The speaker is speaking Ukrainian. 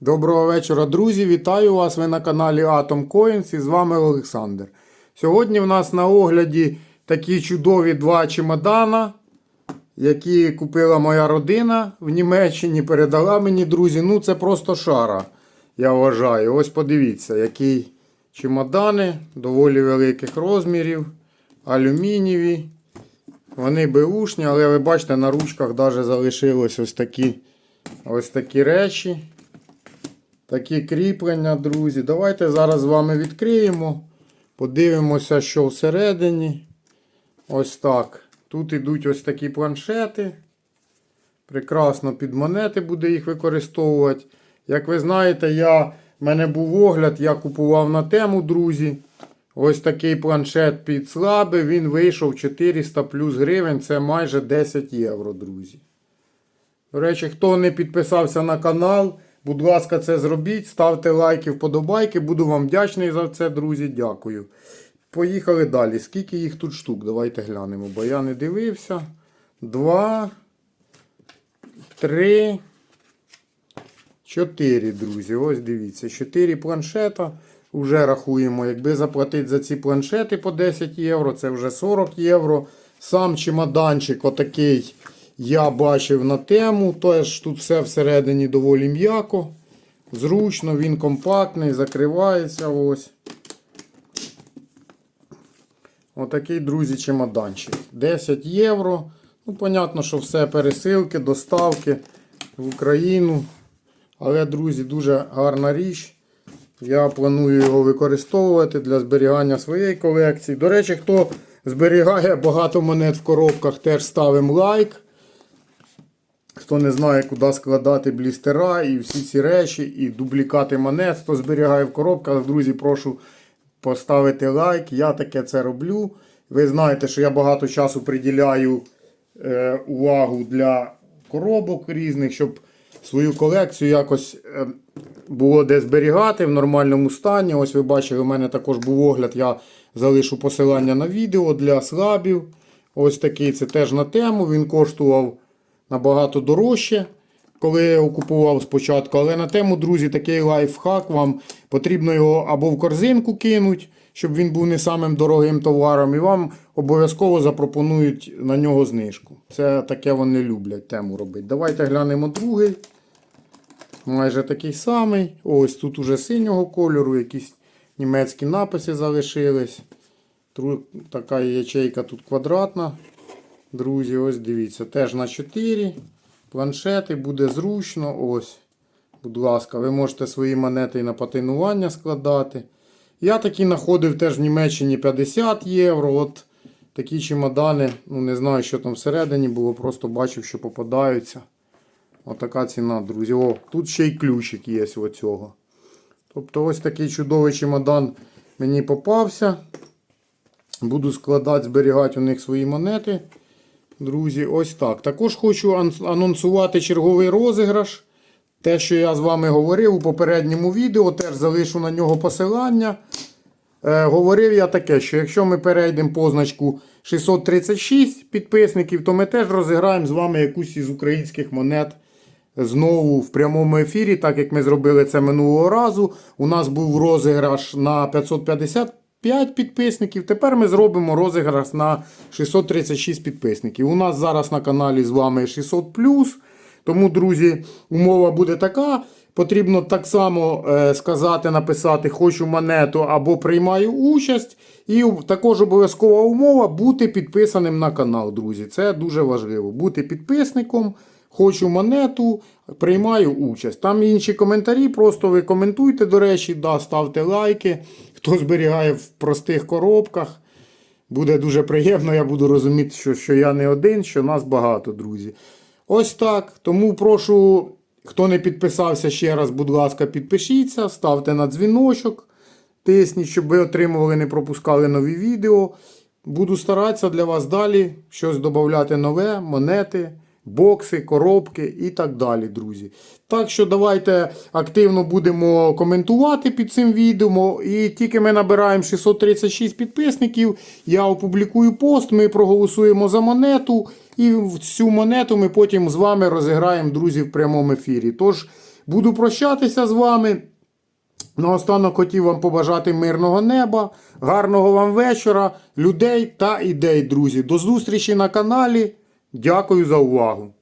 Доброго вечора, друзі! Вітаю вас! Ви на каналі Atom Coins і з вами Олександр. Сьогодні в нас на огляді такі чудові два чемодана, які купила моя родина в Німеччині, передала мені, друзі. Ну, це просто шара, я вважаю. Ось подивіться, які чемодани доволі великих розмірів, алюмінієві. Вони беушні, але ви бачите, на ручках навіть залишилось ось такі, ось такі речі. Такі кріплення, друзі. Давайте зараз з вами відкриємо. Подивимося, що всередині. Ось так. Тут йдуть ось такі планшети. Прекрасно під монети буде їх використовувати. Як ви знаєте, я, в мене був огляд, я купував на тему, друзі. Ось такий планшет під слаби. Він вийшов 400 плюс гривень. Це майже 10 євро, друзі. До речі, хто не підписався на канал, будь ласка, це зробіть. Ставте лайки, вподобайки. Буду вам вдячний за це, друзі. Дякую. Поїхали далі. Скільки їх тут штук? Давайте глянемо, бо я не дивився. Два, три, чотири, друзі. Ось дивіться. Чотири планшета. Уже рахуємо, якби заплатити за ці планшети по 10 євро, це вже 40 євро. Сам чемоданчик отакий я бачив на тему. Теж тут все всередині доволі м'яко. Зручно, він компактний, закривається. ось. Отакий, друзі, чемоданчик. 10 євро. Ну, понятно, що все пересилки, доставки в Україну. Але, друзі, дуже гарна річ. Я планую його використовувати для зберігання своєї колекції. До речі, хто зберігає багато монет в коробках, теж ставимо лайк. Хто не знає, куди складати блістера і всі ці речі, і дублікати монет, хто зберігає в коробках, друзі, прошу поставити лайк. Я таке це роблю. Ви знаєте, що я багато часу приділяю е, увагу для коробок різних, щоб свою колекцію якось е, було де зберігати в нормальному стані. Ось ви бачили, у мене також був огляд. Я залишу посилання на відео для слабів. Ось такий це теж на тему. Він коштував набагато дорожче, коли я його купував спочатку. Але на тему, друзі, такий лайфхак. Вам потрібно його або в корзинку кинути, щоб він був не самим дорогим товаром. І вам обов'язково запропонують на нього знижку. Це таке вони люблять тему робити. Давайте глянемо другий. Майже такий самий. Ось тут уже синього кольору, якісь німецькі написи залишились. Така ячейка тут квадратна. Друзі, ось дивіться, теж на 4 планшети, буде зручно. Ось, будь ласка, ви можете свої монети і на патинування складати. Я такі знаходив теж в Німеччині 50 євро. От такі чемодани, ну не знаю, що там всередині було, просто бачив, що попадаються. Отака ціна, друзі. О, тут ще й ключик є оцього. Тобто ось такий чудовий чемодан мені попався. Буду складати, зберігати у них свої монети. Друзі, ось так. Також хочу анонсувати черговий розіграш. Те, що я з вами говорив у попередньому відео, теж залишу на нього посилання. Е, говорив я таке, що якщо ми перейдемо позначку 636 підписників, то ми теж розіграємо з вами якусь із українських монет знову в прямому ефірі, так як ми зробили це минулого разу. У нас був розіграш на 555 підписників. Тепер ми зробимо розіграш на 636 підписників. У нас зараз на каналі з вами 600 Тому, друзі, умова буде така. Потрібно так само е, сказати, написати Хочу монету або приймаю участь. І також обов'язкова умова бути підписаним на канал, друзі. Це дуже важливо. Бути підписником. Хочу монету, приймаю участь. Там інші коментарі, просто ви коментуйте, до речі, да, ставте лайки. Хто зберігає в простих коробках. Буде дуже приємно, я буду розуміти, що, що я не один, що нас багато, друзі. Ось так. Тому прошу, хто не підписався ще раз, будь ласка, підпишіться, ставте на дзвіночок, тисніть, щоб ви отримували, не пропускали нові відео. Буду старатися для вас далі щось додати нове, монети, бокси, коробки і так далі, друзі. Так що давайте активно будемо коментувати під цим відео. І тільки ми набираємо 636 підписників, я опублікую пост, ми проголосуємо за монету. І цю монету ми потім з вами розіграємо, друзі, в прямому ефірі. Тож Буду прощатися з вами. Наостанок хотів вам побажати мирного неба, гарного вам вечора, людей та ідей, друзі. До зустрічі на каналі. Дякую за увагу.